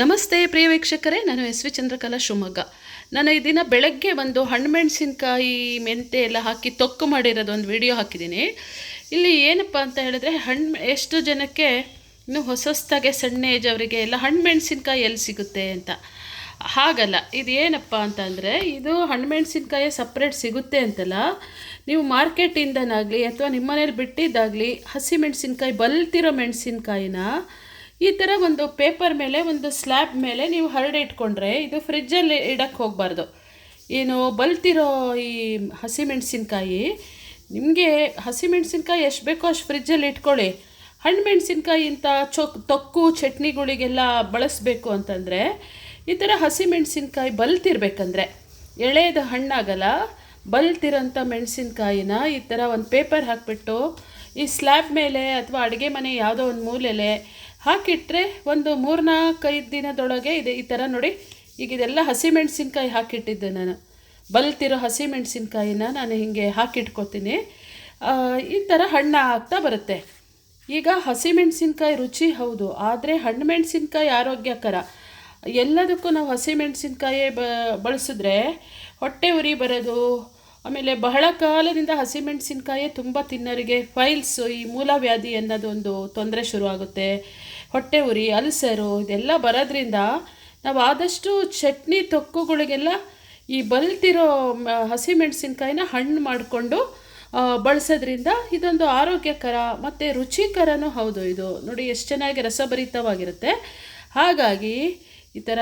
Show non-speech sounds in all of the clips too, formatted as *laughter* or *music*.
ನಮಸ್ತೆ ಪ್ರಿಯ ವೀಕ್ಷಕರೇ, ನಾನು ಎಸ್ ವಿ ಚಂದ್ರಕಲಾ ಶಿವಮೊಗ್ಗ. ನಾನು ಈ ದಿನ ಬೆಳಗ್ಗೆ ಒಂದು ಹಣ್ಣು ಹಣ್ಣುಮೆಣಸಿನ್ಕಾಯಿ ಮೆಂತೆ ಎಲ್ಲ ಹಾಕಿ ತೊಕ್ಕು ಮಾಡಿರೋದು ಒಂದು ವಿಡಿಯೋ ಹಾಕಿದ್ದೀನಿ. ಇಲ್ಲಿ ಏನಪ್ಪ ಅಂತ ಹೇಳಿದ್ರೆ, ಹಣ್ಣು, ಎಷ್ಟು ಜನಕ್ಕೆ ಇನ್ನು ಹೊಸ ಹೊಸ್ತಾಗೆ ಸಣ್ಣ ಏಜ್ ಅವರಿಗೆ ಎಲ್ಲ ಹಣ್ಣು ಮೆಣಸಿನ್ಕಾಯಿ ಎಲ್ಲಿ ಸಿಗುತ್ತೆ ಅಂತ. ಹಾಗಲ್ಲ, ಇದು ಏನಪ್ಪ ಅಂತ ಅಂದರೆ, ಇದು ಹಣ್ಣು ಮೆಣಸಿನ್ಕಾಯಿ ಸಪ್ರೇಟ್ ಸಿಗುತ್ತೆ ಅಂತಲ್ಲ, ನೀವು ಮಾರ್ಕೆಟಿಂದನಾಗಲಿ ಅಥವಾ ನಿಮ್ಮ ಮನೇಲಿ ಬಿಟ್ಟಿದ್ದಾಗಲಿ ಹಸಿ ಮೆಣಸಿನ್ಕಾಯಿ, ಬಲ್ತಿರೋ ಮೆಣಸಿನ್ಕಾಯಿನ ಈ ಥರ ಒಂದು ಪೇಪರ್ ಮೇಲೆ, ಒಂದು ಸ್ಲ್ಯಾಬ್ ಮೇಲೆ ನೀವು ಹರಡಿ ಇಟ್ಕೊಂಡ್ರೆ ಇದು ಫ್ರಿಜ್ಜಲ್ಲಿ ಇಡಕ್ಕೆ ಹೋಗಬಾರ್ದು. ಏನು ಬಲ್ತಿರೋ ಈ ಹಸಿಮೆಣಸಿನ್ಕಾಯಿ ನಿಮಗೆ ಹಸಿಮೆಣಸಿನ್ಕಾಯಿ ಎಷ್ಟು ಬೇಕೋ ಅಷ್ಟು ಫ್ರಿಜ್ಜಲ್ಲಿ ಇಟ್ಕೊಳ್ಳಿ. ಹಣ್ಣು ಮೆಣಸಿನ್ಕಾಯಿ ಇಂಥ ಚೊಕ್ ತೊಕ್ಕು, ಚಟ್ನಿಗಳಿಗೆಲ್ಲ ಬಳಸಬೇಕು ಅಂತಂದರೆ, ಈ ಥರ ಹಸಿಮೆಣಸಿನ್ಕಾಯಿ ಬಲ್ತಿರ್ಬೇಕಂದ್ರೆ ಎಳೆದು ಹಣ್ಣಾಗಲ್ಲ, ಬಲ್ತಿರೋಂಥ ಮೆಣಸಿನ್ಕಾಯಿನ ಈ ಥರ ಒಂದು ಪೇಪರ್ ಹಾಕಿಬಿಟ್ಟು ಈ ಸ್ಲ್ಯಾಬ್ ಮೇಲೆ ಅಥವಾ ಅಡುಗೆ ಮನೆ ಯಾವುದೋ ಒಂದು ಮೂಲೆಲೆ ಹಾಕಿಟ್ರೆ ಒಂದು ಮೂರ್ನಾಲ್ಕೈದು ದಿನದೊಳಗೆ ಇದೆ ಈ ಥರ ನೋಡಿ. ಈಗ ಇದೆಲ್ಲ ಹಸಿಮೆಣಸಿನ್ಕಾಯಿ ಹಾಕಿಟ್ಟಿದ್ದೆ ನಾನು. ಬಲ್ತಿರೋ ಹಸಿಮೆಣಸಿನ್ಕಾಯಿನ ನಾನು ಹೀಗೆ ಹಾಕಿಟ್ಕೊತೀನಿ. ಈ ಥರ ಹಣ್ಣು ಆಗ್ತಾ ಬರುತ್ತೆ. ಈಗ ಹಸಿಮೆಣಸಿನ್ಕಾಯಿ ರುಚಿ ಹೌದು, ಆದರೆ ಹಣ್ಣು ಮೆಣಸಿನ್ಕಾಯಿ ಆರೋಗ್ಯಕರ. ಎಲ್ಲದಕ್ಕೂ ನಾವು ಹಸಿಮೆಣಸಿನ್ಕಾಯಿ ಬ, ಬಳಸಿದ್ರೆ ಹೊಟ್ಟೆ ಉರಿ ಬರೋದು ಆಮೇಲೆ ಬಹಳ ಕಾಲದಿಂದ ಹಸಿಮೆಣಸಿನ್ಕಾಯಿ ತುಂಬ ತಿನ್ನೋರಿಗೆ ಫೈಲ್ಸು ಈ ಮೂಲವ್ಯಾಧಿ ಅನ್ನೋದೊಂದು ತೊಂದರೆ ಶುರುವಾಗುತ್ತೆ. ಹೊಟ್ಟೆ ಉರಿ, ಅಲ್ಸರು, ಇದೆಲ್ಲ ಬರೋದ್ರಿಂದ ನಾವು ಆದಷ್ಟು ಚಟ್ನಿ ತೊಕ್ಕುಗಳಿಗೆಲ್ಲ ಈ ಬಲ್ತಿರೋ ಹಸಿಮೆಣಸಿನ್ಕಾಯಿನ ಹಣ್ಣು ಮಾಡಿಕೊಂಡು ಬಳಸೋದ್ರಿಂದ ಇದೊಂದು ಆರೋಗ್ಯಕರ ಮತ್ತು ರುಚಿಕರನೂ ಹೌದು ಇದು. ನೋಡಿ, ಎಷ್ಟು ಚೆನ್ನಾಗಿ ರಸಭರಿತವಾಗಿರುತ್ತೆ. ಹಾಗಾಗಿ ಈ ಥರ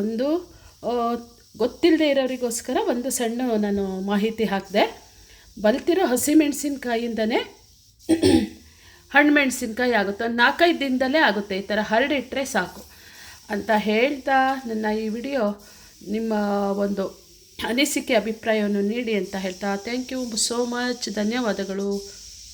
ಒಂದು ಗೊತ್ತಿಲ್ಲದೆ ಇರೋರಿಗೋಸ್ಕರ ಒಂದು ಸಣ್ಣ ನಾನು ಮಾಹಿತಿ ಹಾಕಿದೆ. ಬಲ್ತಿರೋ ಹಸಿಮೆಣಸಿನ್ಕಾಯಿಂದನೇ *clears throat* ಹಣ್ಣು ಮೆಣಸಿನ್ಕಾಯಿ ಆಗುತ್ತೆ. ಒಂದು ನಾಲ್ಕೈದು ದಿನದಲ್ಲೇ ಆಗುತ್ತೆ. ಈ ಥರ ಹರಡಿಟ್ಟರೆ ಸಾಕು. ಅಂತ ಹೇಳ್ತಾ ನನ್ನ ಈ ವಿಡಿಯೋ ನಿಮ್ಮ ಒಂದು ಅನಿಸಿಕೆ, ಅಭಿಪ್ರಾಯವನ್ನು ನೀಡಿ ಅಂತ ಹೇಳ್ತಾ. ಥ್ಯಾಂಕ್ ಯು ಸೋ ಮಚ್ ಧನ್ಯವಾದಗಳು.